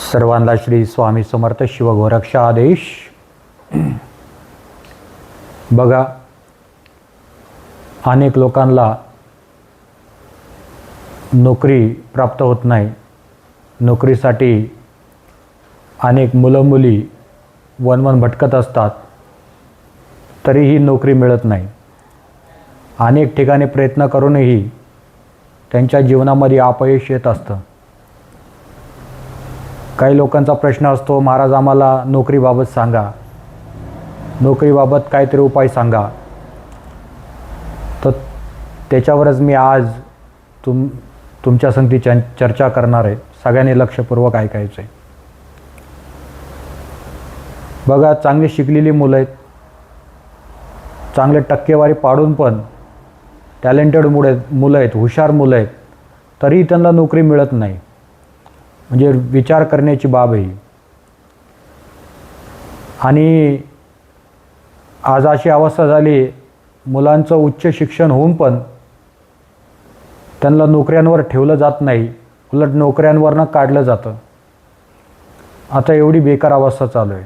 सर्वांना श्री स्वामी समर्थ शिवगोरक्ष आदेश बघा अनेक लोकांना नोकरी प्राप्त होत नाही. नोकरीसाठी अनेक मुलं मुली वनवन भटकत असतात. तरीही नोकरी मिळत नाही. अनेक ठिकाणी प्रयत्न करूनही त्यांच्या जीवनामध्ये अपयश येत असतं. काही लोकांचा प्रश्न असतो महाराज आम्हाला नोकरीबाबत सांगा. नोकरीबाबत काहीतरी उपाय सांगा. तर त्याच्यावरच मी आज तुम तुमच्या संगती चर्चा करणार आहे. सगळ्यांनी लक्षपूर्वक ऐकायचं आहे बघा चांगली शिकलेली मुलं आहेत. चांगले टक्केवारी पाडून पण टॅलेंटेड मुळे मुलं आहेत हुशार मुलं आहेत. तरीही त्यांना नोकरी मिळत नाही. म्हणजे विचार करण्याची बाब आहे आणि आज अशी अवस्था झाली मुलांचं उच्च शिक्षण होऊन पण त्यांना नोकऱ्यांवर ठेवलं जात नाही उलट नोकऱ्यांवरनं काढलं जातं. आता एवढी बेकार अवस्था चालू आहे.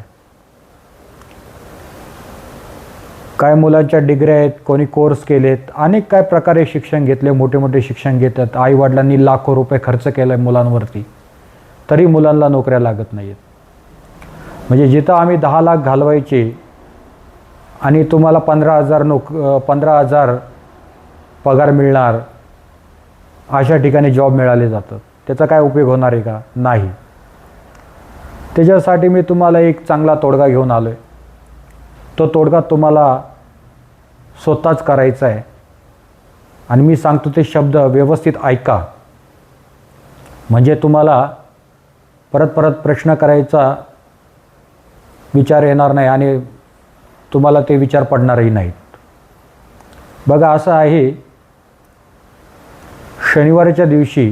काय मुलांच्या डिग्र्या आहेत कोणी कोर्स केलेत अनेक काय प्रकारे शिक्षण घेतले मोठे मोठे शिक्षण घेतात आईवडिलांनी लाखो रुपये खर्च केला आहे मुलांवरती. तरी मुलांना नोकऱ्या लागत नाही आहेत म्हणजे जिथं आम्ही दहा लाख घालवायचे आणि तुम्हाला पंधरा हजार नोक पंधरा हजार पगार मिळणार अशा ठिकाणी जॉब मिळाले जातात त्याचा काय उपयोग होणार आहे का? नाही. त्याच्यासाठी मी तुम्हाला एक चांगला तोडगा घेऊन आलो आहे तो तोडगा तुम्हाला स्वतःच करायचा आहे. आणि मी सांगतो ते शब्द व्यवस्थित ऐका. म्हणजे तुम्हाला परत परत प्रश्न करायचा विचार येणार नाही आणि तुम्हाला ते विचार पडणारही नाहीत. बघा असं आहे शनिवारच्या दिवशी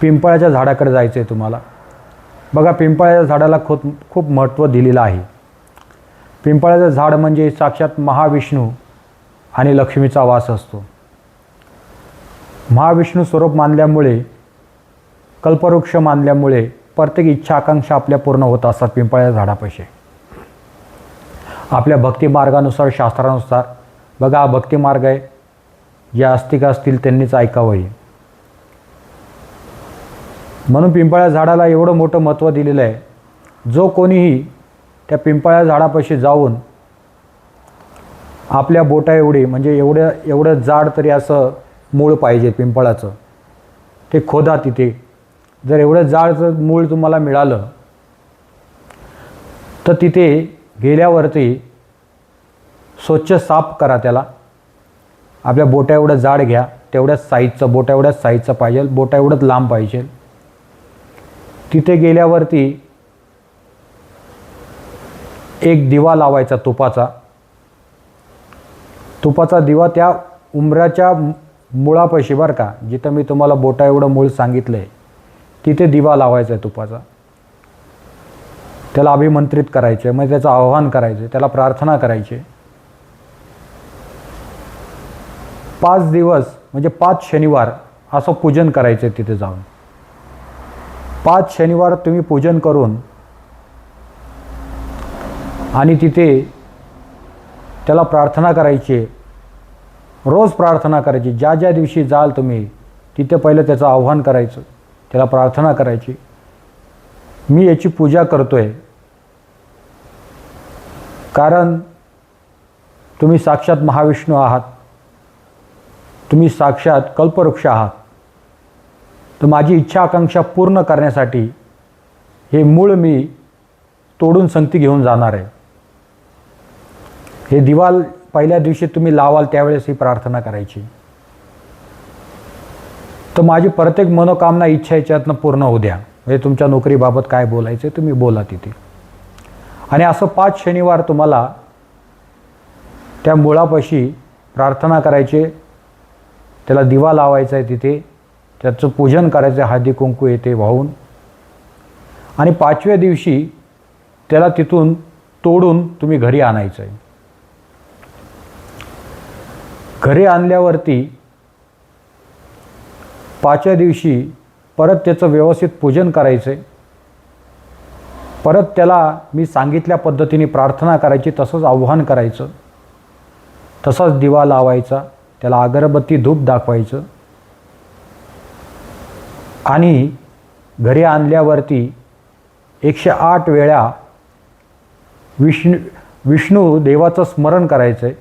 पिंपळाच्या झाडाकडे जायचं आहे तुम्हाला. बघा पिंपळाच्या झाडाला खूप खूप महत्त्व दिलेलं आहे. पिंपळाचं झाड म्हणजे साक्षात महाविष्णू आणि लक्ष्मीचा वास असतो. महाविष्णू स्वरूप मानल्यामुळे कल्पवृक्ष मानल्यामुळे प्रत्येक इच्छा आकांक्षा आपल्या पूर्ण होत असतात पिंपळ्या झाडापाशी. आपल्या भक्तिमार्गानुसार शास्त्रानुसार बघा हा भक्तिमार्ग आहे. जे आस्तिक असतील त्यांनीच ऐकावं म्हणून पिंपळ्या झाडाला एवढं मोठं महत्त्व दिलेलं आहे. जो कोणीही त्या पिंपळ्या झाडापाशी जाऊन आपल्या बोटा एवढी म्हणजे एवढं एवढं जाड तरी असं मूळ पाहिजे पिंपळाचं. ते खोदा तिथे जर एवढं जाडचं मूळ तुम्हाला मिळालं तर तिथे गेल्यावरती स्वच्छ साफ करा त्याला. आपल्या बोटा एवढं जाड घ्या तेवढ्याच साईजचं बोटा एवढ्याच साईजचं पाहिजे बोटा एवढंच लांब पाहिजे. तिथे गेल्यावरती एक दिवा लावायचा तुपाचा. तुपाचा दिवा त्या उमराच्या मुळापाशी बरं का जिथं मी तुम्हाला बोटा एवढं मूळ सांगितलं आहे तिथे दिवा लावायचा आहे तुपाचा. त्याला अभिमंत्रित करायचे म्हणजे त्याचं आव्हान करायचे त्याला प्रार्थना करायची. पाच दिवस म्हणजे पाच शनिवार असं पूजन करायचं तिथे जाऊन. पाच शनिवार तुम्ही पूजन करून आणि तिथे त्याला प्रार्थना करायची. रोज प्रार्थना करायची. ज्या ज्या दिवशी जाल तुम्ही तिथे पहिलं त्याचं आव्हान करायचं. त्याला प्रार्थना करायची. मी याची पूजा करतो आहे कारण तुम्ही साक्षात महाविष्णू आहात. तुम्ही साक्षात कल्पवृक्ष आहात. तर माझी इच्छा आकांक्षा पूर्ण करण्यासाठी हे मूळ मी तोडून संगती घेऊन जाणार आहे. हे दिवाल पहिल्या दिवशी तुम्ही लावाल त्यावेळेस ही प्रार्थना करायची. तर माझी प्रत्येक मनोकामना इच्छा याच्यातनं पूर्ण होऊ द्या. म्हणजे तुमच्या नोकरीबाबत काय बोलायचं तुम्ही बोला तिथे. आणि असं पाच शनिवार तुम्हाला त्या मुळापाशी प्रार्थना करायचे त्याला दिवा लावायचा आहे तिथे त्याचं पूजन करायचं हळदी कुंकू येते वाहून. आणि पाचव्या दिवशी त्याला तिथून तोडून तुम्ही घरी आणायचं आहे घरी आणल्यावरती पाचव्या दिवशी परत त्याचं व्यवस्थित पूजन करायचं. आहे परत त्याला मी सांगितल्या पद्धतीने प्रार्थना करायची तसंच आव्हान करायचं. तसाच दिवा लावायचा त्याला अगरबत्ती धूप दाखवायचं. आणि घरी आणल्यावरती एकशे आठ वेळा विष्णू विष्णू देवाचं स्मरण करायचं आहे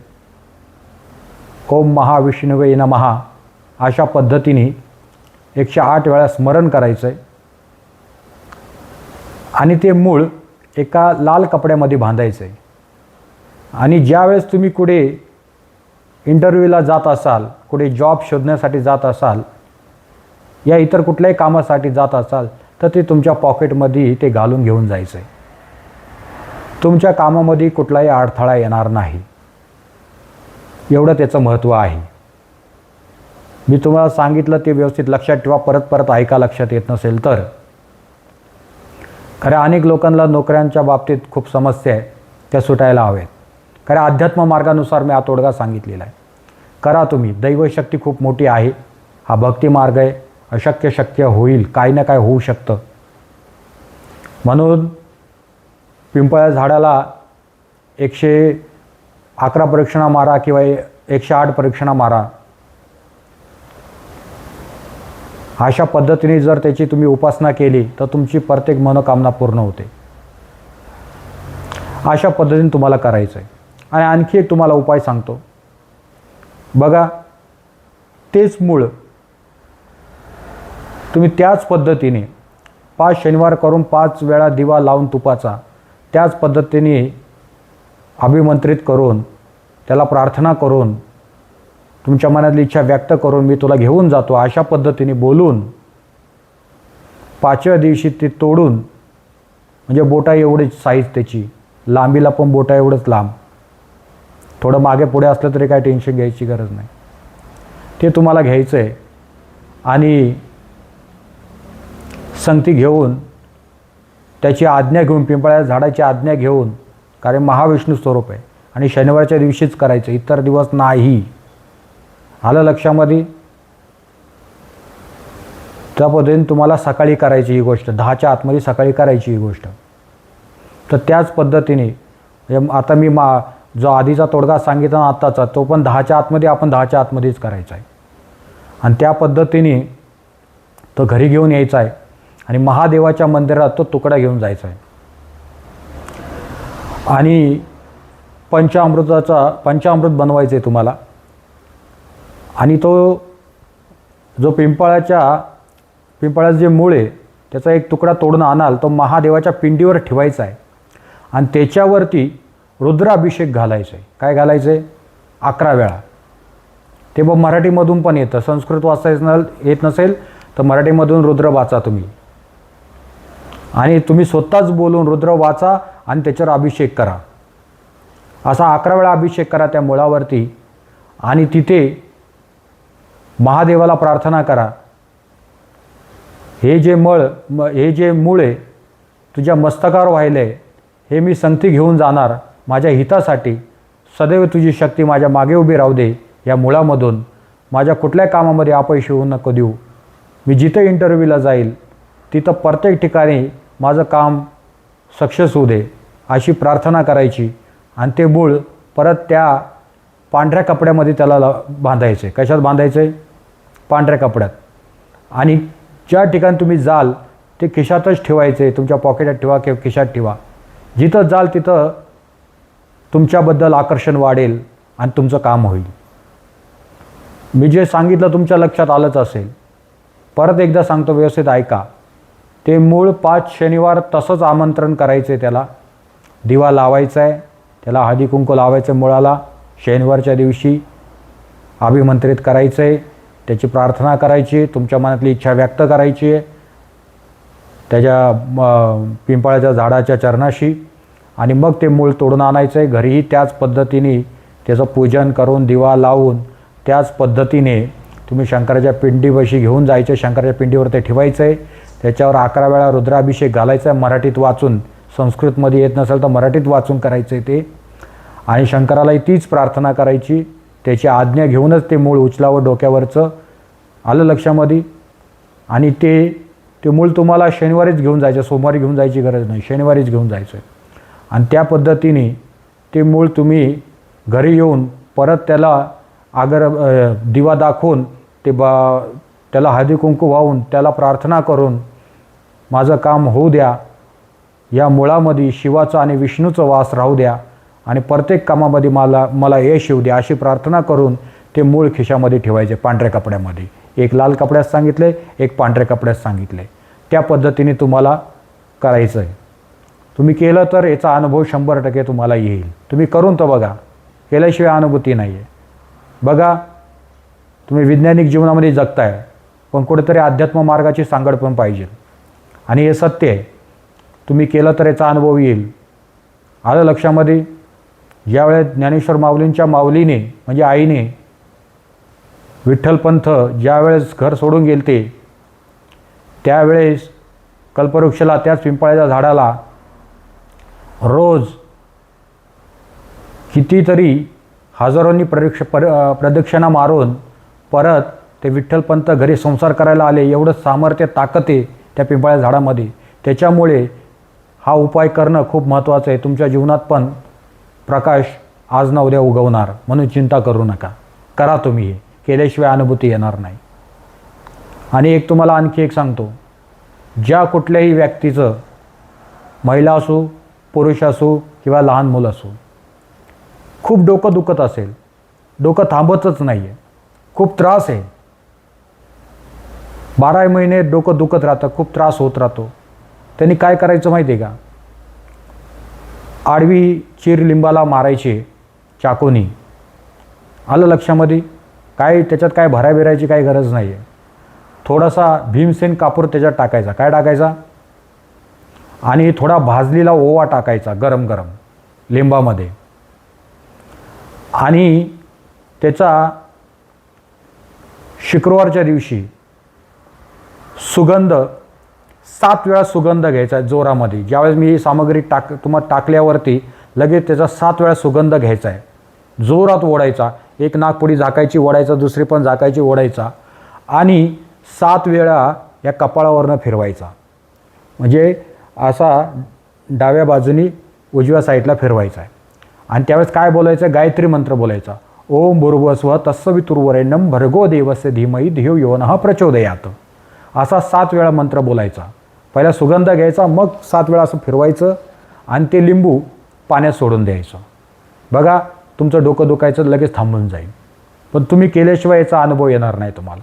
ओम महाविष्णवे नमहा अशा पद्धतीने एकशे आठ वेळा स्मरण करायचं आहे आणि ते मूळ एका लाल कपड्यामध्ये बांधायचं आहे आणि ज्यावेळेस तुम्ही कुठे इंटरव्ह्यूला जात असाल कुठे जॉब शोधण्यासाठी जात असाल या इतर कुठल्याही कामासाठी जात असाल तर ते तुमच्या पॉकेटमध्ये ते घालून घेऊन जायचं आहे तुमच्या कामामध्ये कुठलाही अडथळा येणार नाही. एवढं त्याचं महत्त्व आहे. मी तुम्हाला सांगितलं ते व्यवस्थित लक्षात ठेवा परत परत ऐका लक्षात येत नसेल तर. खऱ्या अनेक लोकांना नोकऱ्यांच्या बाबतीत खूप समस्या आहे त्या सुटायला हव्यात खऱ्या अध्यात्म मार्गानुसार मी हा तोडगा सांगितलेला आहे. करा तुम्ही दैवशक्ती खूप मोठी आहे. हा भक्ती मार्ग आहे अशक्य शक्य होईल काही ना काय होऊ शकतं. म्हणून पिंपळ्या झाडाला एकशे अकरा परीक्षणा मारा किंवा एकशे आठ परीक्षणा मारा. अशा पद्धतीने जर त्याची तुम्ही उपासना केली तर तुमची प्रत्येक मनोकामना पूर्ण होते. अशा पद्धतीने तुम्हाला करायचं आहे आणि आणखी एक तुम्हाला उपाय सांगतो. बघा तेच मूळ तुम्ही त्याच पद्धतीने पाच शनिवार करून पाच वेळा दिवा लावून तुपाचा त्याच पद्धतीने अभिमंत्रित करून त्याला प्रार्थना करून तुमच्या मनातली इच्छा व्यक्त करून मी तुला घेऊन जातो अशा पद्धतीने बोलून पाचव्या दिवशी ती तोडून म्हणजे बोटा एवढीच साईज त्याची लांबीला पण बोटा एवढंच लांब. थोडं मागे पुढे असलं तरी काय टेन्शन घ्यायची गरज नाही. ते तुम्हाला घ्यायचं आहे आणि संगती घेऊन त्याची आज्ञा घेऊन पिंपळ्या झाडाची आज्ञा घेऊन कारण महाविष्णू स्वरूप आहे. आणि शनिवारच्या दिवशीच करायचं इतर दिवस नाही. आलं लक्षामध्ये? त्या पद्धतीने तुम्हाला सकाळी करायची ही गोष्ट दहाच्या आतमध्ये सकाळी करायची ही गोष्ट. तर त्याच पद्धतीने आता मी मा जो आधीचा तोडगा सांगितला ना आत्ताचा तो पण दहाच्या आतमध्ये आपण दहाच्या आतमध्येच करायचा आहे. आणि त्या पद्धतीने तो घरी घेऊन यायचा आहे आणि महादेवाच्या मंदिरात तो तुकडा घेऊन जायचा आहे. आणि पंचामृताचा पंचामृत बनवायचं आहे तुम्हाला. आणि तो जो पिंपळाच्या पिंपळाचं जे मूळ आहे त्याचा एक तुकडा तोडून आणाल तो महादेवाच्या पिंडीवर ठेवायचा आहे. आणि त्याच्यावरती रुद्राभिषेक घालायचं आहे. काय घालायचं आहे? अकरा वेळा. ते मग मराठीमधून पण येतं. संस्कृत वाचायचं येत नसेल तर मराठीमधून रुद्र वाचा तुम्ही. आणि तुम्ही स्वतःच बोलून रुद्र वाचा आणि त्याच्यावर अभिषेक करा. असा अकरा वेळा अभिषेक करा त्या मुळावरती. आणि तिथे महादेवाला प्रार्थना करा. हे जे मळ म हे जे मूळ आहे तुझ्या मस्तकावर व्हायले आहे हे मी संती घेऊन जाणार माझ्या हितासाठी. सदैव तुझी शक्ती माझ्या मागे उभी राहू दे या मुळामधून. माझ्या कुठल्या कामामध्ये अपयश होऊ नको देऊ. मी जिथं इंटरव्ह्यूला जाईल तिथं प्रत्येक ठिकाणी माझं काम सक्सेस होऊ दे अशी प्रार्थना करायची. आणि ते मूळ परत त्या पांढऱ्या कपड्यामध्ये त्याला बांधायचं बांधायचे कशात बांधायचं आहे पांढऱ्या कपड्यात आणि ज्या ठिकाणी तुम्ही जाल ते खिशातच ठेवायचे तुमच्या पॉकेटात ठेवा किंवा खिशात ठेवा. जिथं जाल तिथं तुमच्याबद्दल आकर्षण वाढेल आणि तुमचं काम होईल. मी जे सांगितलं तुमच्या लक्षात आलंच असेल. परत एकदा सांगतो व्यवस्थित ऐका. ते मूळ पाच शनिवार तसंच आमंत्रण करायचं आहे त्याला. दिवा लावायचा आहे त्याला हळदी कुंकू लावायचं मुळाला. शनिवारच्या दिवशी अभिमंत्रित करायचं आहे त्याची प्रार्थना करायची तुमच्या मनातली इच्छा व्यक्त करायची. आहे त्याच्या पिंपळाच्या झाडाच्या चरणाशी. आणि मग ते मूळ तोडून आणायचं आहे घरीही त्याच पद्धतीने त्याचं पूजन करून दिवा लावून त्याच पद्धतीने तुम्ही शंकराच्या पिंडीपाशी घेऊन जायचं. शंकराच्या पिंडीवर ते ठेवायचं आहे त्याच्यावर अकरा वेळा रुद्राभिषेक घालायचा. आहे मराठीत वाचून संस्कृतमध्ये येत नसेल तर मराठीत वाचून करायचं आहे ते. आणि शंकरालाही तीच प्रार्थना करायची. त्याची आज्ञा घेऊनच ते मूळ उचलावं डोक्यावरचं. आलं लक्षामध्ये? आणि ते ते मूळ तुम्हाला शनिवारीच घेऊन जायचं सोमवारी घेऊन जायची गरज नाही. शनिवारीच घेऊन जायचं आहे आणि त्या पद्धतीने ते मूळ तुम्ही घरी येऊन परत त्याला आगर दिवा दाखवून ते बा त्याला हळदी कुंकू वाहून त्याला प्रार्थना करून माझं काम होऊ द्या. या मुळामध्ये शिवाचा आणि विष्णूचा वास राहू द्या. आणि प्रत्येक कामामध्ये मला मला यश येऊ द्या अशी प्रार्थना करून ते मूळ खिशामध्ये ठेवायचे पांढऱ्या कपड्यामध्ये. एक लाल कपड्यात सांगितले एक पांढऱ्या कपड्यात सांगितले. त्या पद्धतीने तुम्हाला करायचं आहे तुम्ही केलं तर याचा अनुभव शंभर टक्के तुम्हाला येईल. तुम्ही करून तर बघा. केल्याशिवाय अनुभूती नाही आहे बघा तुम्ही वैज्ञानिक जीवनामध्ये जगताय पण कुठेतरी अध्यात्म मार्गाची सांगड पण पाहिजे. आणि हे सत्य आहे. तुम्ही केलं तर याचा अनुभव येईल. आलं लक्षामध्ये? ज्यावेळेस ज्ञानेश्वर माऊलींच्या माऊलीने म्हणजे आईने विठ्ठलपंथ ज्यावेळेस घर सोडून गेलते त्यावेळेस कल्पवृक्षाला त्याच पिंपळाच्या झाडाला रोज कितीतरी हजारोंनी प्रदक्ष पर प्रदक्षिणा मारून परत ते विठ्ठलपंत घरी संसार करायला आले. एवढं सामर्थ्य ताकद आहे त्या पिंपळ्या झाडामध्ये. त्याच्यामुळे हा उपाय करणं खूप महत्त्वाचं आहे. तुमच्या जीवनात पण प्रकाश आज ना उद्या उगवणार म्हणून चिंता करू नका. करा तुम्ही हे. केल्याशिवाय अनुभूती येणार नाही. आणि एक तुम्हाला आणखी एक सांगतो. ज्या कुठल्याही व्यक्तीचं महिला असो पुरुष असो किंवा लहान मुलं असो खूप डोकं दुखत असेल. डोकं थांबतच नाही आहे खूप त्रास आहे. बारा महिने डोकं दुखत राहतं खूप त्रास होत राहतो. त्यांनी काय करायचं माहिती आहे का? आडवी चिरलिंबाला मारायचे चाकोनी. आलं लक्षामध्ये? काय त्याच्यात काय भराय बिरायची काही गरज नाही आहे थोडासा भीमसेन कापूर त्याच्यात टाकायचा. काय टाकायचा? आणि थोडा भाजलेला ओवा टाकायचा गरम गरम लिंबामध्ये. आणि त्याचा शुक्रवारच्या दिवशी सुगंध सात वेळा सुगंध घ्यायचा आहे जोरामध्ये. ज्यावेळेस मी ही सामग्री टाक तुम्हाला टाकल्यावरती लगेच त्याचा सात वेळा सुगंध घ्यायचा आहे. जोरात ओढायचा. एक नागपुडी झाकायची ओढायचा. दुसरी पण झाकायची ओढायचा. आणि सात वेळा या कपाळावरनं फिरवायचा. म्हणजे असा डाव्या बाजूनी उजव्या साईडला फिरवायचा आहे. आणि त्यावेळेस काय बोलायचं? गायत्री मंत्र बोलायचा. ओम भूर्भस्व तत्सवितुर्वरेण्यम भर्गो देवस्य धीमही धियो योनः प्रचोदयात. असा सात वेळा मंत्र बोलायचा. पहिला सुगंध घ्यायचा मग सात वेळा असं फिरवायचं आणि ते लिंबू पाण्यात सोडून द्यायचं. बघा तुमचं डोकं दुखायचं लगेच थांबून जाईल. पण तुम्ही केल्याशिवाय याचा अनुभव येणार नाही तुम्हाला.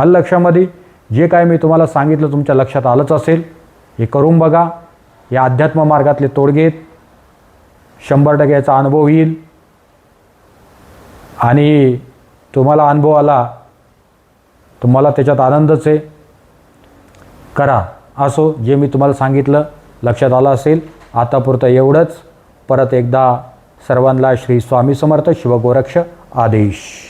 आलं लक्षामध्ये? जे काय मी तुम्हाला सांगितलं तुमच्या लक्षात आलंच असेल हे करून बघा. या अध्यात्म मार्गातले तोडगेत शंभर टक्के याचा अनुभव येईल. आणि तुम्हाला अनुभव आला तुम्हाला त्याच्यात आनंदच आहे. करा. असो जे मी तुम्हाला सांगितलं लक्षात आलं असेल. आतापुरतं एवढंच. परत एकदा सर्वांना श्री स्वामी समर्थ शिवगोरक्ष आदेश.